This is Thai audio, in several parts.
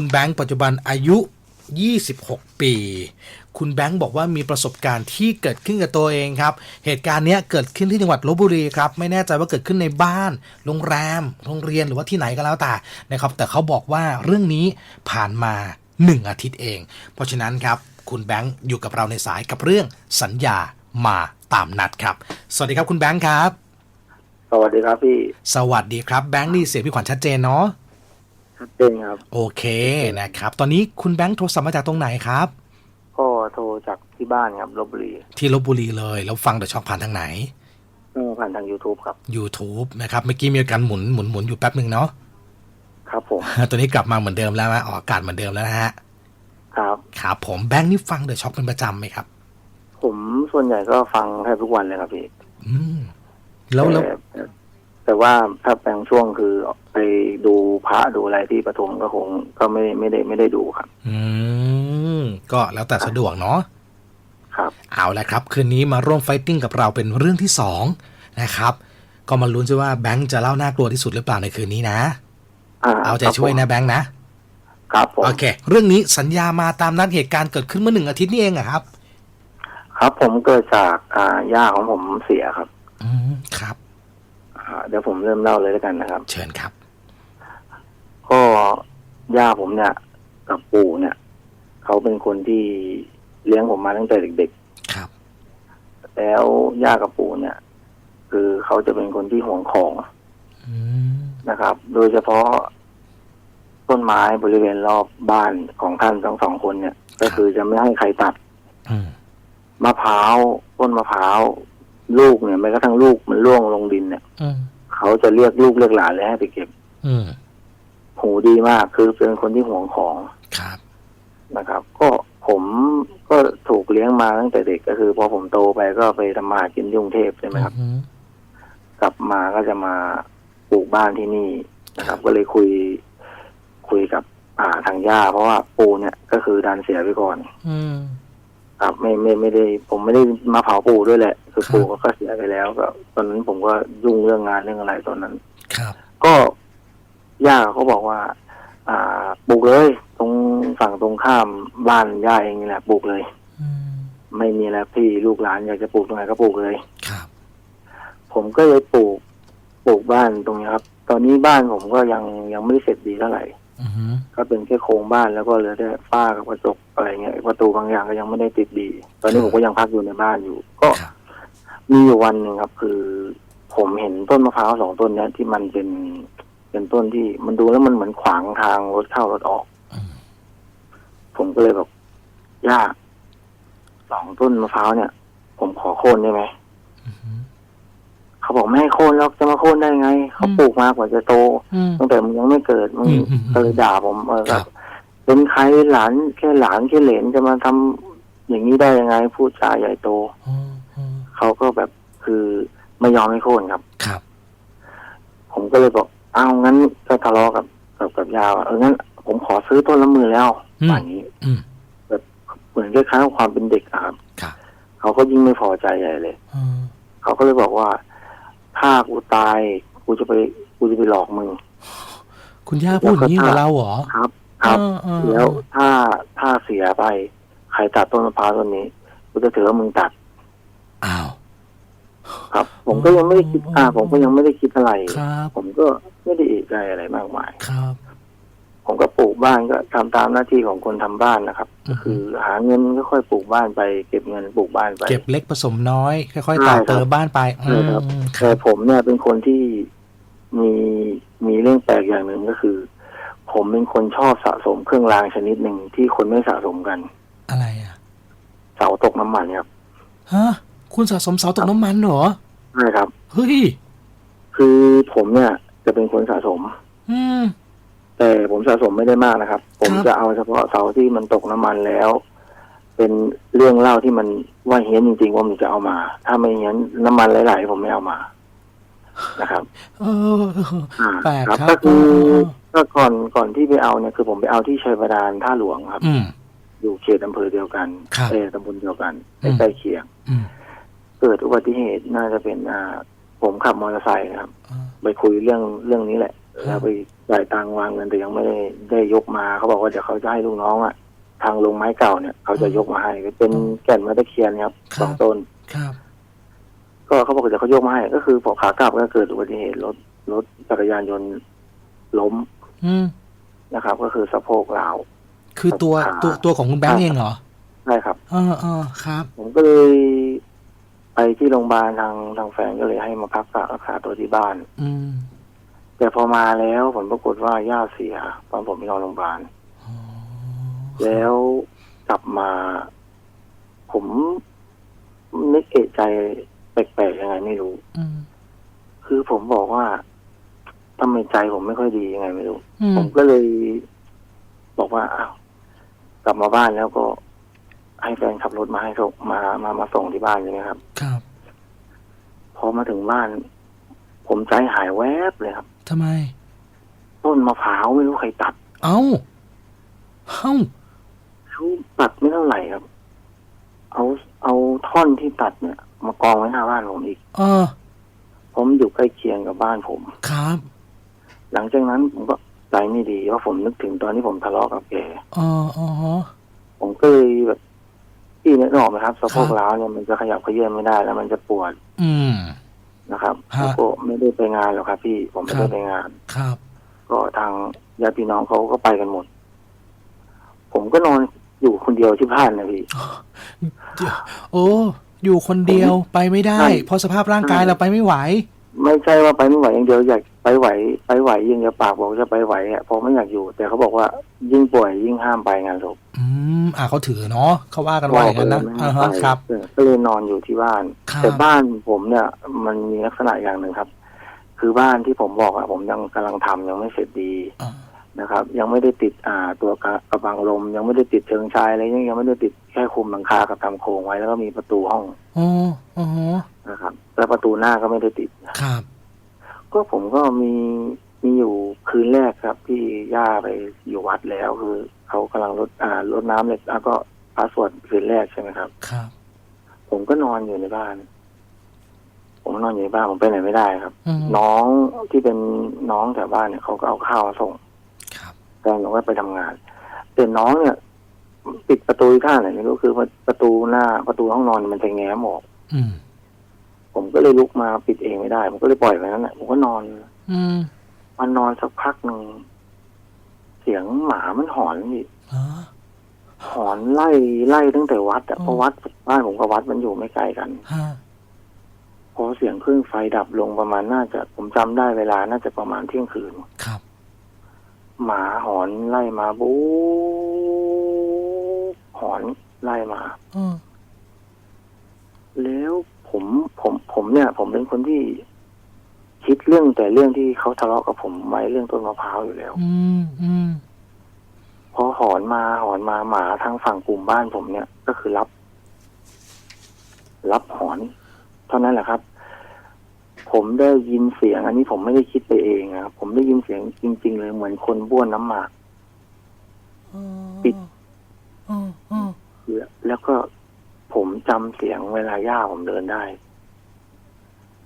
คุณแบงค์ปัจจุบันอายุ 26 ปี คุณแบงค์บอกว่ามีประสบการณ์ที่เกิดขึ้นกับตัวเองครับ เหตุการณ์เนี้ยเกิดขึ้นที่จังหวัดลบบุรีครับ ไม่แน่ใจว่าเกิดขึ้นในบ้าน โรงแรม โรงเรียนหรือว่าที่ไหนก็แล้วแต่นะครับ แต่เขาบอกว่าเรื่องนี้ผ่านมา 1 อาทิตย์เอง เพราะฉะนั้นครับ คุณแบงค์อยู่กับเราในสายกับเรื่องสัญญามาตามนัดครับ สวัสดีครับคุณแบงค์ครับ สวัสดีครับพี่ สวัสดีครับแบงค์นี่เสียงพี่ขวัญชัดเจนเนาะ ชัดเจนครับโอเคนะครับ ตอนนี้คุณแบงค์โทรศัพท์มาจากตรงไหนครับ ก็โทรจากที่บ้านครับลบบุรีที่ลบบุรีเลย แล้วฟังเดอะช็อคผ่านทางไหนเออผ่านทาง YouTube ครับ YouTube นะครับเมื่อกี้มีการหมุนหมุนหมุนอยู่แป๊บหนึ่งเนาะครับผมตัวนี้กลับมาเหมือนเดิมแล้วนะออกอากาศเหมือนเดิมแล้วนะฮะครับครับผมแบงค์นี่ฟังเดอะช็อคเป็นประจำไหมครับ ผมส่วนใหญ่ก็ฟังแทบทุกวันเลยครับพี่อืมแล้วแล้ว แต่ แต่ว่าถ้าแปลงช่วงคือไปดูพระดูอะไรที่ปฐมก็คงก็ไม่ไม่ได้ไม่ได้ดูครับ อืมก็แล้วแต่สะดวกเนาะครับเอาละครับ คืนนี้มาร่วมไฟติ้งกับเราเป็นเรื่องที่สองนะครับ ก็มาลุ้นซิว่าแบงค์จะเล่าน่ากลัวที่สุดหรือเปล่าในคืนนี้นะเอาใจช่วยนะแบงค์นะครับผมโอเค เรื่องนี้สัญญามาตามนัดเหตุการณ์เกิดขึ้นเมื่อหนึ่งอาทิตย์นี่เองอะครับ ครับผมเกิดจากอ่าย่าของผมเสียครับ อืมครับอ่า เดี๋ยวผมเริ่มเล่าเลยแล้วกันนะครับ เชิญครับ ก็ย่าผมเนี่ย กับปู่เนี่ย เขาเป็นคนที่เลี้ยงผมมาตั้งแต่เด็กครับๆแล้วย่ากับปู่เนี่ย คือเขาจะเป็นคนที่ห่วงของอืมนะครับ โดยเฉพาะต้นไม้บริเวณรอบบ้านของท่านทั้งสองคนเนี่ย ก็คือจะไม่ให้ใครตัดอืมมะพร้าวต้นมะพร้าว ลูกเนี่ยแม้กระทั่งลูกมันร่วงลงดินเนี่ยอืมเขาจะเรียกลูกเรียกหลานเลยให้ไปเก็บอืมหูดีมากคือเป็นคนที่ห่วงของครับ นะครับ ก็ผมก็ถูกเลี้ยงมาตั้งแต่เด็กก็คือ พอผมโตไปก็ไปทำมาหากินที่กรุงเทพใช่ไหมครับ อืม กลับมาก็จะมาปลูกบ้านที่นี่นะครับ ก็เลยคุย คุยกับอ่าทางย่า เพราะว่าปูเนี่ยก็คือดันเสียไปก่อน อืม ครับไม่ไม่ไม่ได้ ผมไม่ได้มาเผาปูด้วยแหละ คือครับปูเขาก็เสียไปแล้วก็ตอนนั้นผมก็ยุ่งเรื่องงานเรื่องอะไรตอนนั้น ครับ ก็ย่าเขาบอกว่า อ่าปลูกเลย ตรงฝั่งตรงข้ามบ้านย่าเองนี่แหละปลูกเลยอืมไม่มีแล้วพี่ลูกหลานอยากจะปลูกตรงไหนก็ปลูกเลย ครับ ผมก็เลยปลูก ปลูกบ้านตรงนี้ครับ ตอนนี้บ้านผมก็ยังยังไม่ได้เสร็จดีเท่าไหร่ อืมก็เป็นแค่โครงบ้านแล้วก็เหลือแต่ฝ้ากับกระจกอะไรเงี้ยประตูบางอย่างก็ยังไม่ได้ติดดี ตอนนี้ผมก็ยังพักอยู่ในบ้านอยู่ ก็ครับมีอยู่วันหนึ่งครับ คือ ผมเห็นต้นมะพร้าวสองต้นเนี้ยที่มันเป็นเป็นต้นที่มันดูแล้วมันเหมือนขวางทางรถเข้ารถออก อืมผมก็เลยแบบย่าสองต้นมะพร้าวเนี่ย ผมขอโค่นได้ไหมอืม เขาบอกไม่ให้โค่นแล้วจะมาโค่นได้ไง เขาอืมปลูกมากว่าจะโตอืมตั้งแต่มึงยังไม่เกิดมึงอืมอืมอืมก็เลยด่าผมเออครับเป็นใครหลานแค่หลานแค่เหลนจะมาทำอย่างนี้ได้ยังไง พูดจาใหญ่โตอืมอืมเขาก็แบบคือไม่ยอมให้โค่นครับ ครับ ผมก็เลยบอกอ้าวงั้นก็ทะเลาะกับกับกับยาว่าเอองั้น ผมขอซื้อต้นละหมื่นแล้วอืมอย่างนี้อืมเหมือนคล้ายๆความเป็นเด็กอะครับครับเขาก็ยิ่งไม่พอใจใหญ่เลยอืมเขาก็เลยบอกว่า ถ้ากูตาย กูจะไป กูจะไปหลอกมึง คุณย่าพูดอย่างนี้กับเราเหรอ ครับ ครับเออเออแล้วถ้าถ้าเสียไป ใครตัดต้นมะพร้าวต้นนี้ กูจะถือว่ามึงตัด อ้าว ครับ ผมก็ยังไม่ได้คิดอ๋ออ่าผมก็ยังไม่ได้คิดอะไรครับผมก็ไม่ได้เอกใจอะไรมากมาย ครับผมก็ ปลูกบ้านก็ทำตามหน้าที่ของคนทำบ้านนะครับอืก็อฮึคือหาเงินก็ค่อยปลูกบ้านไป เก็บเงินปลูกบ้านไป เก็บเล็กผสมน้อย ค่อยๆต่อเติมบ้านไปใช่ครับอืมคแต่รับผมเนี่ยเป็นคนที่มีมีเรื่องแปลกอย่างหนึ่งก็คือ ผมเป็นคนชอบสะสมเครื่องรางชนิดหนึ่งที่คนไม่สะสมกัน อะไรอะ เสาตกน้ำมันครับฮะคุณสะสมเสาตกน้ำมันเหรอใช่ครับเฮ้ยคือผมเนี่ยจะเป็นคนสะสม อืม แต่ผมสะสมไม่ได้มากนะครับ ผมครับจะเอาเฉพาะเสาที่มันตกน้ำมันแล้ว เป็นเรื่องเล่าที่มันว่าเฮี้ยนจริงๆว่าผมจะเอามา ถ้าไม่เฮี้ยนน้ำมันไหลๆผมไม่เอามานะครับเอออ่าแปลกครับก็คือเออก็ก่อนก่อนที่ไปเอาเนี่ยคือผมไปเอาที่ชัยบาดาลท่าหลวงครับอืมอยู่เขตอำเภอเดียวกันครับเออตำบลเดียวกันอืมใกล้ๆเคียงอืมเกิดอุบัติเหตุน่าจะเป็นอ่าผมขับมอเตอร์ไซค์นะครับเออไปคุยเรื่องเรื่องนี้แหละ แล้วไปจ่ายตังค์วางเงินแต่ยังไม่ได้ได้ยกมาเขาบอกว่าเดี๋ยวเขาจะให้ลูกน้องอะทางลงไม้เก่าเนี่ยเขาจะยกมาให้เป็นแก่นไม้ตะเคียนครับสองต้นครับ ก็เขาบอกเดี๋ยวเขายกมาให้ก็คือพอขากลับก็เกิดอุบัติเหตุรถรถจักรยานยนต์ล้มอืมนะครับ ก็คือสะโพกลาวคือตัวขาตัวตัวของคุณแบงค์เองเหรอใช่ครับเออเออครับ ผมก็เลยไปที่โรงพยาบาลทางทางแฟนก็เลยให้มาพักรักษาตัวที่บ้าน อืม แต่พอมาแล้วผลปรากฏว่าย่าเสีย ตอนผมไปนอนโรงพยาบาลอ๋อแล้วกลับมา ผมนึกเอะใจแปลกๆยังไงไม่รู้อืมคือผมบอกว่าทำไมใจผมไม่ค่อยดียังไงไม่รู้อืมผมก็เลย บอกว่าอ้าวกลับมาบ้านแล้วก็ ให้แฟนขับรถมาให้ส่งมามามาส่งที่บ้านใช่ไหมครับ ครับ พอมาถึงบ้าน ผมใจหายแวบเลยครับ ทำไม ต้นมะพร้าวไม่รู้ใครตัดเอ้าเอ้าเขาตัดไม่เท่าไหร่ครับ เอาเอาท่อนที่ตัดเนี่ย มากองไว้หน้าบ้านผมอีก เออ ผมอยู่ใกล้เคียงกับบ้านผม ครับ หลังจากนั้นผมก็ใจไม่ดีว่าผมนึกถึงตอนที่ผมทะเลาะกับแกเอออ๋อ ผมก็เลยแบบพี่นึกออกไหมครับสะโพกครับ ร้าวเนี่ยมันจะขยับเขยื้อนไม่ได้แล้วมันจะปวด อืม นะครับฮะแล้วก็ไม่ได้ไปงานหรอกครับ พี่ผมไม่ครัได้บไปงาน ครับ ก็ทางญาติพี่น้องเขาก็ไปกันหมด ผมก็นอนอยู่คนเดียวที่บ้านนะพี่เดี๋ยวโอ้ อยู่คนเดียวไปไม่ได้ ใช่เพราะสภาพร่างกายใช่ เราไปไม่ไหว ไม่ใช่ว่าไปไม่ไหวอย่างเดียวอยาก ไปไหวไปไหวยังจะปากบอกจะไปไหวอะเพราะไม่อยากอยู่ แต่เขาบอกว่ายิ่งป่วยยิ่งห้ามไปงานศพอืมอ่าเขาถือเนาะเขาว่ากันว่าอย่างนั้นนะไม่อ่าให้ฮะไปครับเออก็เลยนอนอยู่ที่บ้านครับแต่บ้านผมเนี่ย มันมีลักษณะอย่างหนึ่งครับ คือบ้านที่ผมบอกอะผมยังกำลังทำยังไม่เสร็จดีอ่านะครับ ยังไม่ได้ติดอ่าตัวกระกระบังลม ยังไม่ได้ติดเชิงชายอะไรยังยังไม่ได้ติดแค่คุมหลังคากับทำโครงไว้แล้วก็มีประตูห้องอ๋ออ๋อนะครับ แล้วประตูหน้าก็ไม่ได้ติดครับ ก็ผมก็มีมีอยู่คืนแรกครับ ที่ย่าไปอยู่วัดแล้วคือเขากำลังรดอ่ารดน้ำเลยแล้วก็พระสวดคืนแรกใช่ไหมครับ ครับ ผมก็นอนอยู่ในบ้าน ผมนอนอยู่ในบ้านผมไปไหนไม่ได้ครับอืมน้องที่เป็นน้องแถวบ้านเนี่ยเขาก็เอาข้าวมาส่งครับแฟนผมก็ไปทำงานแต่น้องเนี่ยปิดประตูอีกข้างไหนไม่รู้คือประตูหน้าประตูห้องนอนมันจะแง้มออก อืม ผมก็เลยลุกมาปิดเองไม่ได้ ผมก็เลยปล่อยไปนั้นแหละผมก็นอน อืมมันนอนสักพักหนึ่งเสียงหมามันหอนพี่อ๋อ หอนไล่ไล่ตั้งแต่วัดอะอ๋อเพราะวัดบ้านผมกับวัดมันอยู่ไม่ไกลกันฮะพอเสียงเครื่องไฟดับลงประมาณน่าจะ ผมจำได้เวลาน่าจะประมาณเที่ยงคืน ครับหมาหอนไล่มาบู๊หอนไล่มาอ๋อแล้ว ผมผมผมเนี่ย ผมเป็นคนที่คิดเรื่องแต่เรื่องที่เขาทะเลาะกับผมไว้เรื่องต้นมะพร้าวอยู่แล้ว อืมอืมพอหอนมาหอนมาหมาทางฝั่งกลุ่มบ้านผมเนี่ย ก็คือรับ รับหอน เท่านั้นแหละครับ ผมได้ยินเสียง อันนี้ผมไม่ได้คิดไปเองนะครับผมได้ยินเสียงจริง ๆ เลยเหมือนคนบ้วนน้ำหมากอ๋อปิดอ๋ออ๋อแล้วก็ ผมจำเสียงเวลาย่าผมเดินได้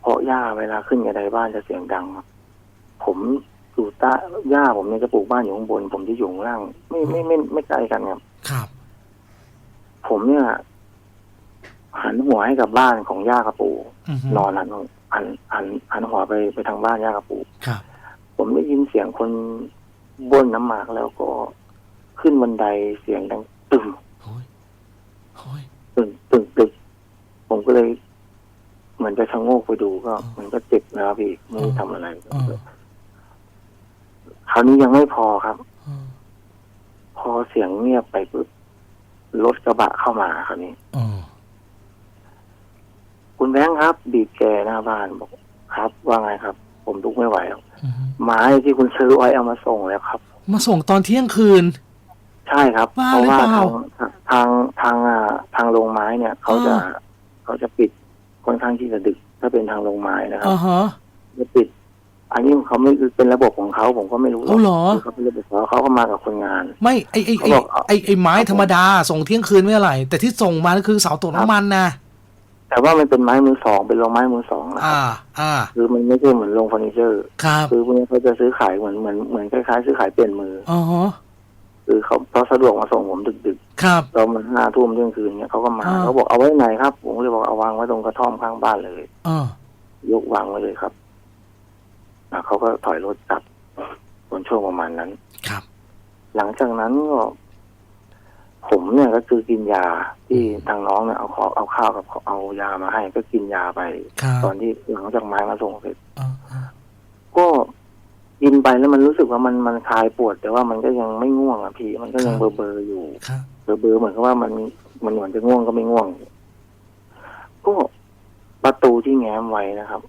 เพราะย่าเวลาขึ้นกระไดบ้านจะเสียงดังครับผมอยู่ใต้ย่าผมเนี่ยจะปลูกบ้านอยู่ข้างบน ผมจะอยู่ข้างล่าง ไม่ไม่ไม่ไม่ไกลกันครับ ครับ ผมเนี่ยหันหัวให้กับบ้านของย่ากับปู่อืมนอนหันหันหันหันหัวไปไปทางบ้านย่ากับปู่ครับ ผมได้ยินเสียงคนบ้วนน้ำหมากแล้วก็ขึ้นบันไดเสียงดังตึมโอ้ยโอ้ย ตึงตึงตึงผมก็เลย เหมือนจะชะโงกไปดูก็อ๋อมันก็เจ็บนะครับพี่ไม่ได้อ๋อทำอะไรอ๋อคราวนี้ยังไม่พอครับอ๋อพอเสียงเงียบไปปุ๊บรถกระบะเข้ามาคราวนี้อ๋อคุณแบงค์ครับ บีบแกหน้าบ้านบอก ครับ ว่าไงครับ ผมลุกไม่ไหวแล้วอืมไม้ที่คุณซื้อไว้เอามาส่งแล้วครับ มาส่งตอนเที่ยงคืน ใช่ครับบ้าเพราะว่าหรือเปทาล่าง ทางทางอ่าทางโรงไม้เนี่ยเขาจะอ่าเขาจะปิดค่อนข้างที่จะดึก ถ้าเป็นทางโรงไม้นะครับอ่าฮะจะปิด อันนี้เขาไม่เป็นระบบของเขาผมก็ไม่รู้เอาเหรอคือเขาเป็นระบบของเขาเขาก็มากับคนงาน ไม่ไอไอไอเขาบอกไอไอไม้ธรรมดาส่งเที่ยงคืนไม่อะไรแต่ที่ส่งมาก็คือเสาตกน้ำมันนะแต่ว่ามันเป็นไม้มือสองเป็นโรงไม้มือสองนะคอ่ารับอ่า คือมันไม่ใช่เหมือนโรงเฟอร์นิเจอร์ ครับ คือพวกนี้เขาจะซื้อขายเหมือนเหมือนเหมือนคล้ายๆ ซื้อขายเปลี่ยนมือ อ๋อฮะ คือเขาเขาสะดวกมาส่งผมดึกครับๆตอนมันห้าทุ่มเที่ยงคืนเนี่ยเขาก็มาอ่าเขาบอกเอาไว้ไหนครับ ผมก็เลยบอกเอาวางไว้ตรงกระท่อมข้างบ้านเลยอ่ายกวางไว้เลยครับอะเขาก็ถอยรถกลับตอนช่วงประมาณนั้น ครับ หลังจากนั้นก็ผมเนี่ยก็คือกินยาที่ทางน้องเนี่ยเอาขอเอาข้าวกับเอายามาให้ ก็กินยาไปครับตอนที่หลังจากไม้มาส่งเสร็จอ่าอ่าก็ กินไปแล้วมันรู้สึกว่ามันมันคลายปวด แต่ว่ามันก็ยังไม่ง่วงอะพี่มันก็ยังเบอร์เบอร์ๆอยู่ครับเบอร์เบอร์ๆเหมือนกับว่ามันมันเหมือนจะง่วงก็ไม่ง่วง ก็ประตูที่แง้มไว้นะครับ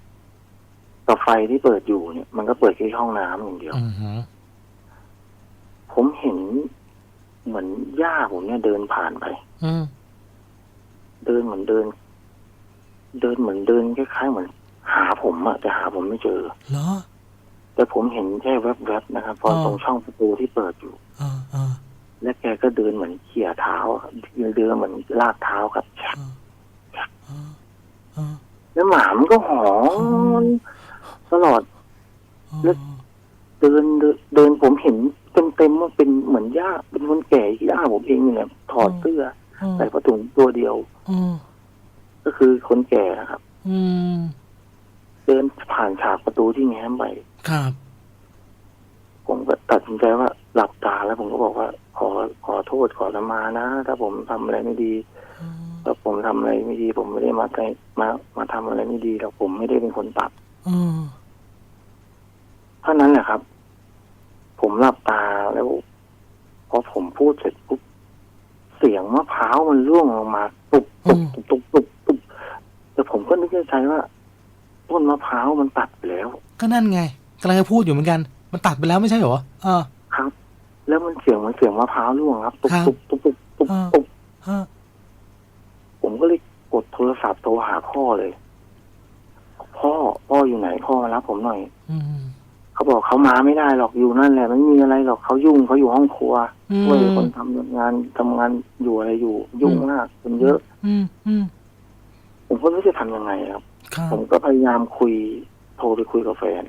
กับไฟที่เปิดอยู่เนี่ย มันก็เปิดแค่ห้องน้ำอย่างเดียวอือฮึผมเห็นเหมือนย่าผมเนี่ยเดินผ่านไปอืมเดินเหมือนเดิน เดินเหมือนเดินคล้ายๆเหมือน หาผมอะแต่หาผมไม่เจอเหรอ แต่ผมเห็นแค่แวบๆนะครับตอนอ๋อตรงช่องประตูที่เปิดอยู่อ่าอ่าและแกก็เดินเหมือนเขี่ยเท้าอะครับเดินเหมือนลากเท้าครับอ่าอ่าอ่าแล้วหมามันก็หอนตลอดแล้วเดินเดินเดินผมเห็นเต็มเต็มๆว่าเป็นเหมือนย่าเป็นคนแก่ย่าผมเองเนี่ยถอดเสื้ออืมใส่ผ้าถุงตัวเดียวอืมก็คือคนแก่นะครับอืมเดินผ่านฉากประตูที่แง้มไป ครับ ผมก็ตัดสินใจว่าหลับตาแล้วผมก็บอกว่า ขอขอโทษขอละมานะ ถ้าผมทำอะไรไม่ดีอืมถ้าผมทำอะไรไม่ดี ผมไม่ได้มาใจมามาทำอะไรไม่ดีหรอกผมไม่ได้เป็นคนตัดอืมเท่านั้นแหละครับ ผมหลับตาแล้วพอผมพูดเสร็จปุ๊บเสียงมะพร้าวมันร่วงลงมาตุบตุบตุบตุบตุบตุบแต่ผมก็นึกในใจว่าต้นมะพร้าวมันตัดไปแล้ว ก็นั่นไง กำลังจะพูดอยู่เหมือนกัน มันตัดไปแล้วไม่ใช่เหรออ่าครับ แล้วมันเสียงเหมันเสียงมะพร้าวร่วงครับตุบครับตุบตุบตุบตุบอ่าตุบอ่าผมก็เลยกดโทรศัพท์โทรหาพ่อเลย พ่อพ่ออยู่ไหนพ่อมารับผมหน่อย อืม เขาบอกเขามาไม่ได้หรอกอยู่นั่นแหละไม่มีอะไรหรอกเขายุ่งเขาอยู่ห้องครัวอืม ช่วยคนทำงานทำงานอยู่อะไรอยู่ ยุ่งมากคนเยอะ อืมอืมผมก็ไม่รู้จะทำยังไงครับ ครับผมก็พยายามคุยโทรไปคุยกับแฟน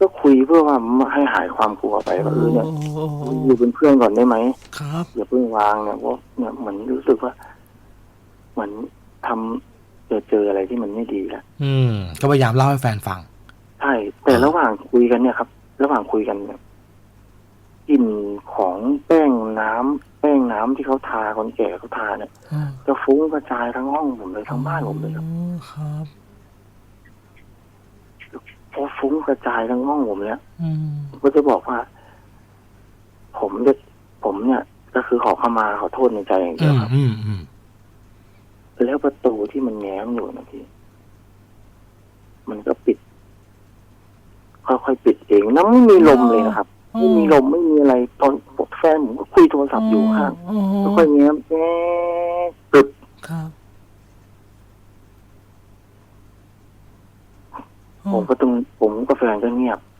ก็คุยเพื่อว่าให้หายความกลัวไปว่าเออเนี่ยโอ้โหอยู่เป็นเพื่อนก่อนได้ไหมครับอย่าเพิ่งวางเนี่ยเพราะเนี่ยเหมือนรู้สึกว่าเหมือนทำเจอเจออะไรที่มันไม่ดีแล้วอืม ก็พยายามเล่าให้แฟนฟังใช่แต่ระหว่างคุยกันเนี่ยครับ ระหว่างคุยกันเนี่ยกลิ่นของแป้งน้ำแป้งน้ำที่เขาทาคนแก่เขาทาเนี่ยอืมจะฟุ้งกระจายทั้งห้องผมเลยทั้งบ้านผมเลยครับ อ๋อครับพอฟุ้งกระจายทั้งห้องผมเนี่ยอืมผมก็จะบอกว่า ผมเด็กผมเนี่ย ก็คือขอเข้ามาขอโทษในใจอย่างเดีอืยวมครับอืมอืมแล้วประตูที่มันแง้มอยู่นะพี่ มันก็ปิด ค่อยๆปิดเองน้ำไม่มีลมเลยนะครับไม่มีลมไม่มีอะไร ตอนแฟนผมก็คุยโทรศัพท์อยู่ข้างอ๋อแล้วค่อยแง้มแง่ตึบ ครับ ผมก็ต้องผมกับแฟนก็เงียบ อืม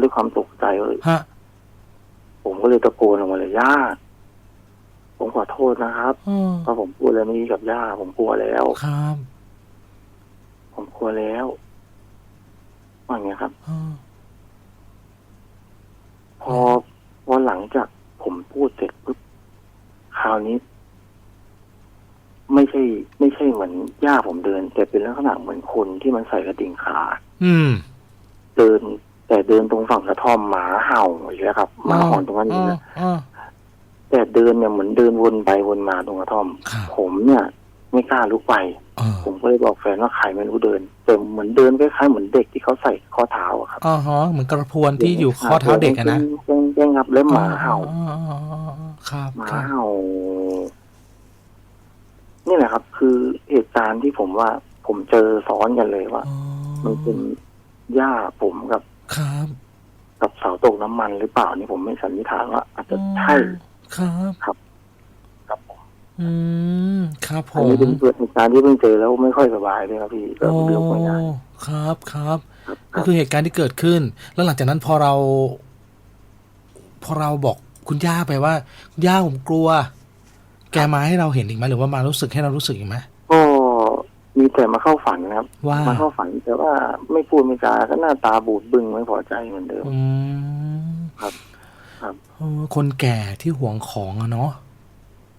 ด้วยความตกใจเลยฮะผมก็เลยตะโกนออกมาเลยย่าผมขอโทษนะครับอ๋อเพราะผมพูดอะไรไม่ดีกับย่าผมกลัวแล้วครับผมกลัวแล้วว่าอย่างเงี้ยครับอ๋อพอพอหลังจากผมพูดเสร็จปุ๊บคราวนี้ ไม่ใช่ ไม่ใช่เหมือนย่าผมเดิน แต่เป็นลักษณะเหมือนคนที่มันใส่กระดิ่งขา อืม เดิน แต่เดินตรงฝั่งกระท่อมหมาเห่าอย่างเงี้ยครับหมาหอนตรงนั้นอยู่นะอ๋อแต่เดินเนี่ยเหมือนเดินวนไปวนมาตรงกระท่อม ครับ ผมเนี่ย ไม่กล้าลุกไป เออผมก็เลยบอกแฟนว่าใครไม่รู้เดินแต่เหมือนเดินคล้ายๆเหมือนเด็กที่เขาใส่ข้อเท้าอะครับอ๋อฮะเหมือนกระพวนที่อยู่ข้อเท้าเด็กอะนะแจ้งแจ้งครับแล้วหมาเห่าอ๋ออ๋ออ๋ออ๋อครับหมาครับ เห่านี่แหละครับ คือเหตุการณ์ที่ผมว่า ผมเจอซ้อนกันเลยว่าอ๋อมันเป็นย่าผมกับ ครับกับเสาตกน้ำมันหรือเปล่านี่ผมไม่สันนิษฐานว่าอาจจะใช่ครับ ครับผมอืมครับผอันมนี้เป็นเหตุการณ์ที่เพิ่งเจอแล้วไม่ค่อยสบายเลยครับพี่ก็โอ้เรื่องไม่ได้ครับครับ ครับก็คือเหตุการณ์ที่เกิดขึ้น แล้วหลังจากนั้นพอเรา พอเราบอกคุณย่าไปว่า คุณย่าผมกลัว แกมาให้เราเห็นอีกไหมหรือว่ามารู้สึกให้เรารู้สึกอีกไหมก็ มีแต่มาเข้าฝันนะครับ ว่ามาเข้าฝัน แต่ว่าไม่พูดไม่จาก็หน้าตาบูดบึ้งไม่พอใจเหมือนเดิมอืมครับ ครับเออคนแก่ที่หวงของอะเนาะ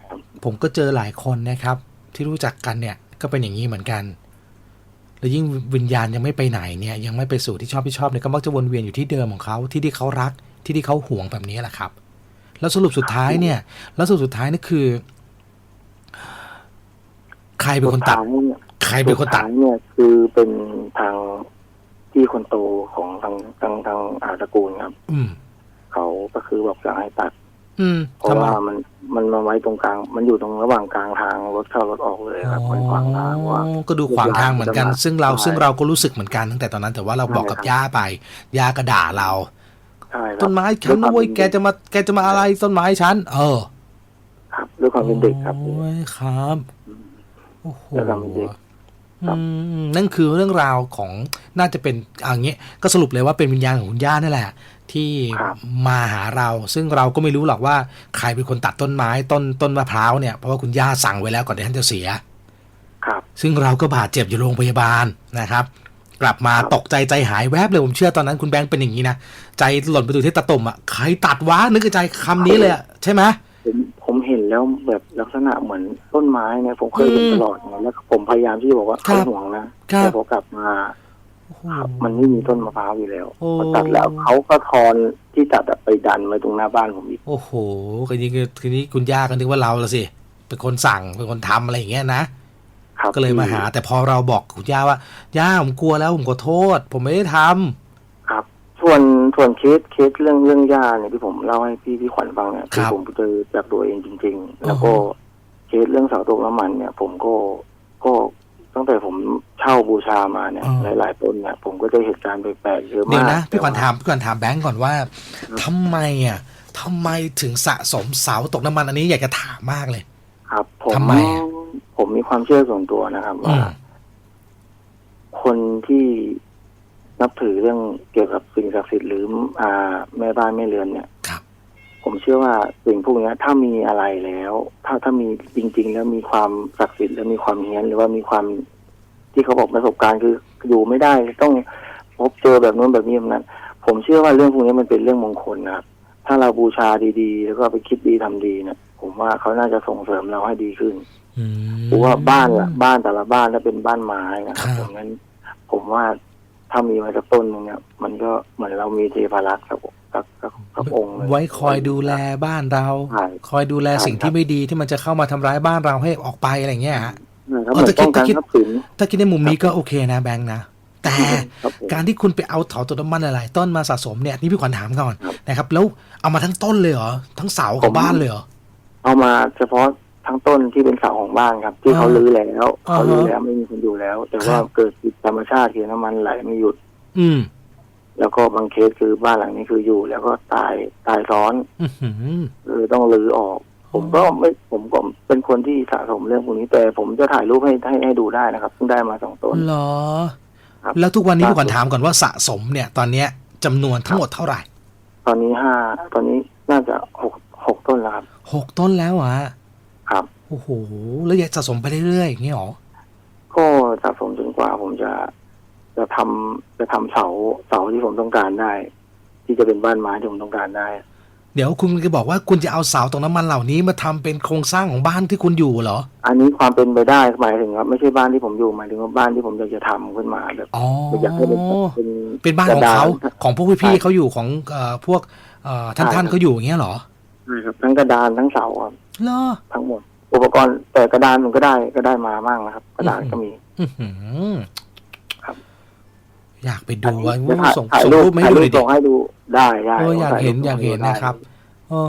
ครับผมก็เจอหลายคนนะครับ ที่รู้จักกันเนี่ย ก็เป็นอย่างนี้เหมือนกัน แล้วยิ่งวิญญาณยังไม่ไปไหนเนี่ย ยังไม่ไปสู่ที่ชอบที่ชอบเนี่ยก็มักจะวนเวียนอยู่ที่เดิมของเขาที่ที่เขารักที่ที่เขาหวงแบบนี้แหละครับ แล้วสรุปสุดท้ายเนี่ย แล้วสรุปสุดท้ายนี่คือ ใครเป็นคนตัดสุท้ายเนี่ย ใครเป็นคนตัดสุท้ายเนี่ยคือเป็นทางที่คนโตของทางทางทางอาตระกูลครับ อืมเขาก็คือบอกอยากให้ตัด อืมเพราะทำไมว่ามันมันมาไว้ตรงกลาง มันอยู่ตรงระหว่างกลางทางรถเข้ารถออกเลยครับมันขวางทางว่าอ๋อก็ดูขวางทางเหมือนกันจะมาซึ่งเราใช่ซึ่งเราก็รู้สึกเหมือนกันตั้งแต่ตอนนั้น แต่ว่าเราบอกกับใช่ครับย่าไปย่าก็ด่าเราใช่ครับต้นไม้ฉันนะเว้ยแกจะมาแกจะมาอะไรต้นไม้ฉันเออ ครับด้วยความเป็นเด็กครับโอ้ยครับโอ้โห นเด็กครับอืมนั่นคือเรื่องราวของน่าจะเป็นอย่างเงี้ยก็สรุปเลยว่าเป็นวิญญาณของคุณย่านั่นแหละ ที่ครับมาหาเรา ซึ่งเราก็ไม่รู้หรอกว่าใครเป็นคนตัดต้นไม้ต้นต้นมะพร้าวเนี่ยเพราะว่าคุณย่าสั่งไว้แล้วก่อนที่ท่านจะเสีย ครับ ซึ่งเราก็บาดเจ็บอยู่โรงพยาบาลนะครับ กลับมาครับตกใจใจหายแวบเลยผมเชื่อตอนนั้นคุณแบงค์เป็นอย่างนี้นะใจหล่นไปดูที่ตะตุ่มอะใครตัดวะนึกในใจคำนี้เลยอะใช่ไหมผมผมเห็น แล้วแบบลักษณะเหมือนต้นไม้เนี่ยผมเคยเห็นอืมตลอดไงแล้วผมพยายามที่จะบอกว่าครัเขาบห่วงนะครับแต่พอกลับมาโอ้โหครับมันไม่มีต้นมะพร้าวอยู่แล้วโอ้พอตัดแล้วเขาก็ทอนที่ตัดอะไปดันไว้ตรงหน้าบ้านผมอีกโอ้โหคือนี้คือคือนี้คุณย่าก็นึกว่าเราละสิเป็นคนสั่งเป็นคนทำอะไรอย่างเงี้ยนะครับก็เลยมาหา แต่พอเราบอกคุณย่าว่าย่าผมกลัวแล้วผมขอโทษ ผมไม่ได้ทำครับส่ วนส่วนเคสเคสเรื่องเรื่องยาเนี่ยที่ผมเล่าให้พี่พี่ขวัญฟังเนี่ยครับผมเจอจากตัวเองจริง ๆ แล้วก็เคสเรื่องเสาตกน้ำมันเนี่ย ผมก็ก็ตั้งแต่ผมเช่าบูชามาเนี่ยหลายๆต้นเนี่ยผมก็เจอเหตุการณ์แปลกๆเยอะเดี๋ยมาวกนะพี่ขวัญแต่ถามพี่ขวัญถามแบงก์ก่อนว่าทำไมอะทำไมถึงสะสมเสาตกน้ำมันอันนี้อยากจะถามมากเลย ครับ ผมทำไมอะ ผมมีความเชื่อส่วนตัวนะครับ อืว่ามคนที่ นับถือเรื่องเกี่ยวกับสิ่งศักดิ์สิทธิ์หรืออ่าแม่บ้านแม่เรือนเนี่ยครับ ผมเชื่อว่าสิ่งพวกเนี้ยถ้ามีอะไรแล้ว ถ้าถ้ามีจริง ๆ แล้วมีความศักดิ์สิทธิ์แล้วมีความเฮี้ยนหรือว่ามีความที่เขาบอกประสบการณ์คืออยู่ไม่ได้ต้องพบเจอแบบนู้นแบบนี้แบบนั้น ผมเชื่อว่าเรื่องพวกนี้มันเป็นเรื่องมงคลนะครับถ้าเราบูชาดีๆ แล้วก็ไปคิดดีทำดีเนี่ยผมว่าเขาน่าจะส่งเสริมเราให้ดีขึ้นอืมเพราะว่าบ้านละบ้านแต่ละบ้านถ้าเป็นบ้านไม้นะครับครับดังนั้น ผมว่า ถ้ามีไว้สักต้นหนึงเนี่ยมันก็เหมือนเรามีเทพารักษ์ครับผมสักสักสักองค์หนึ่ง ไว้คอยดูแลบ้านเรา ใช่คอยดูแลใช่สิ่งครัที่บไม่ดีที่มันจะเข้ามาทำร้ายบ้านเราให้ออกไปอะไรอย่างเงี้ยฮะครับเออเหมืแต่อนคิป้ดองแต่คิดกันทรัพย์สิน ถ้าคิดในมุมนี้ก็โอเคนะแบงค์นะ แต่ครับผม การที่คุณไปเอาเถาตัวน้ำมันหลายๆต้นมาสะสมเนี่ยนี่พี่ขวัญถามก่อนครับนะครับ แล้วเอามาทั้งต้นเลยเหรอทั้งเสาของบ้านเลยเหรอเอามาเฉพาะ ทั้งต้นที่เป็นเสาของบ้านครับ ที่เขาอ่าลื้อแล้วอ่าเขาลื้อแล้วไม่มีคนอยู่แล้ว แต่ครัว่าบเกิดผิดธรรมชาติคือน้ำมันไหลไม่หยุด อืม แล้วก็บางเคสคือบ้านหลังนี้คืออยู่ แล้วก็ตายตายซ้อนอื้อหือคือต้องลื้อออก ผมก็ไม่ผมก็เป็นคนที่สะสมเรื่องพวกนี้แต่ผมจะถ่ายรูปให้ให้ให้ดูได้นะครับเพิ่งได้มาสองต้นเหรอครับแล้วทุกวันนี้ครับพี่ขวัญถามก่อนว่าสะสมเนี่ย ตอนเนี้ยจำนวนทั้งหมดเท่าไหร่ ตอนนี้ห้าตอนนี้น่าจะหกหกต้นแล้วครับหกต้นแล้วอะ ครับโอ้โหแล้วอยากสะสมไปเรื่อยๆอย่างเงี้ยเหรอก็สะสมจนกว่าผมจะจะทำจะทำเสาเสาที่ผมต้องการได้ ที่จะเป็นบ้านไม้ที่ผมต้องการได้ เดี๋ยวคุณจะบอกว่าคุณจะเอาเสาตรงน้ำมันเหล่านี้มาทำเป็นโครงสร้างของบ้านที่คุณอยู่เหรอ อันนี้ความเป็นไปได้หมายถึงว่าไม่ใช่บ้านที่ผมอยู่หมายถึงว่าบ้านที่ผมอยากจะทำขึ้นมาแบบอ๋ออยากให้เป็นเป็นเป็นบ้านของเขากระดนของพวกพี่ๆเขาอยู่ของเอ่อพวกเอ่อท่านใช่ท่านครับเขาอยู่อย่างเงี้ยเหรอ ใช่ครับทั้งกระดานทั้งเสาครับเหรอ ทั้งหมด อุปกรณ์แต่กระดานมันก็ได้ก็ได้มามั่งนะครับ กระดานก็มี อื้อหือครับ อยากไปดูว่าจะถ่ายส่งถ่ายส่งรูรูปปมาให้ถ่ายดูรูหปน่อยดิ ส่งให้ดูได้ได้เอออยากถ่เห็นรูปอยากเห็นส่งให้ดูได้ นะครับ อ๋อ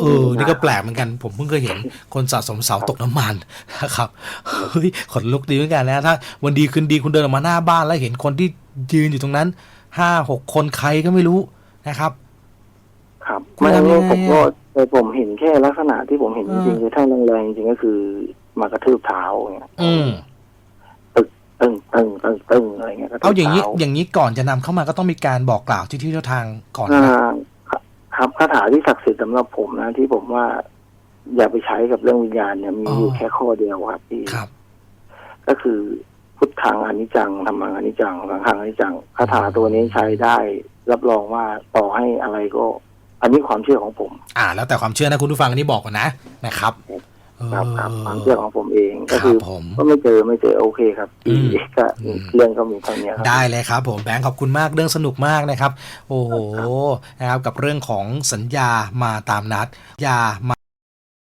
เออ นี่ก็แปลกเหมือนกัน ผมเพิ่งเคยเห็นคนสะสมเสาตกน้ำมันนะครับ เฮ้ย ขนลุกดีเหมือนกันนะ ถ้า วันดีคืนดีคุณเดินออกมาหน้าบ้านแล้วเห็นคนที่ยืนอยู่ตรงนั้นห้าหกคนใครก็ไม่รู้นะครับ ครับคุณไม่ทำยังไงไม่ผมก็อะแต่ผมเห็นแค่ลักษณะที่ผมเห็นจอ่าริงๆคือถ้าแรงๆจริงๆก็คือมากระทืบเท้าอย่างเงี้ยอืมตึงตึงตึงตึงอะไรเงี้ยกระทืบเอาอย่างนี้ท้อย่างนี้ก่อนจะนำเข้ามาก็ต้องมีการบอกกล่าวที่ที่เจ้าทางก่อนอ่านะครับครับคาถาที่ศักดิ์สิทธิ์สำหรับผมนะที่ผมว่า อย่าไปใช้กับเรื่องวิญญาณเนี่ยมีอยู่แค่ข้อเดียวครับที่ครับ ก็คือพุทธังอนิจจังธรรมังอนิจจังสังฆังอนิจจังคาถาตัวนี้ใช้ได้ รับรองว่าต่อให้อะไรก็ อันนี้ความเชื่อของผม อ่า แล้วแต่ความเชื่อนะคุณผู้ฟังอันนี้บอกก่อนนะนะครับครับครับเออความเชื่อของผมเองคก็รัคืบอผมก็ไม่เจอไม่เจอโอเคครับอืมก็อืมเรื่องก็มีเท่านี้ครับได้เลยครับ ผมแบงค์ขอบคุณมากเรื่องสนุกมากนะครับ โอ้โหนะครับกับเรื่องของสัญญามาตามนัดยามา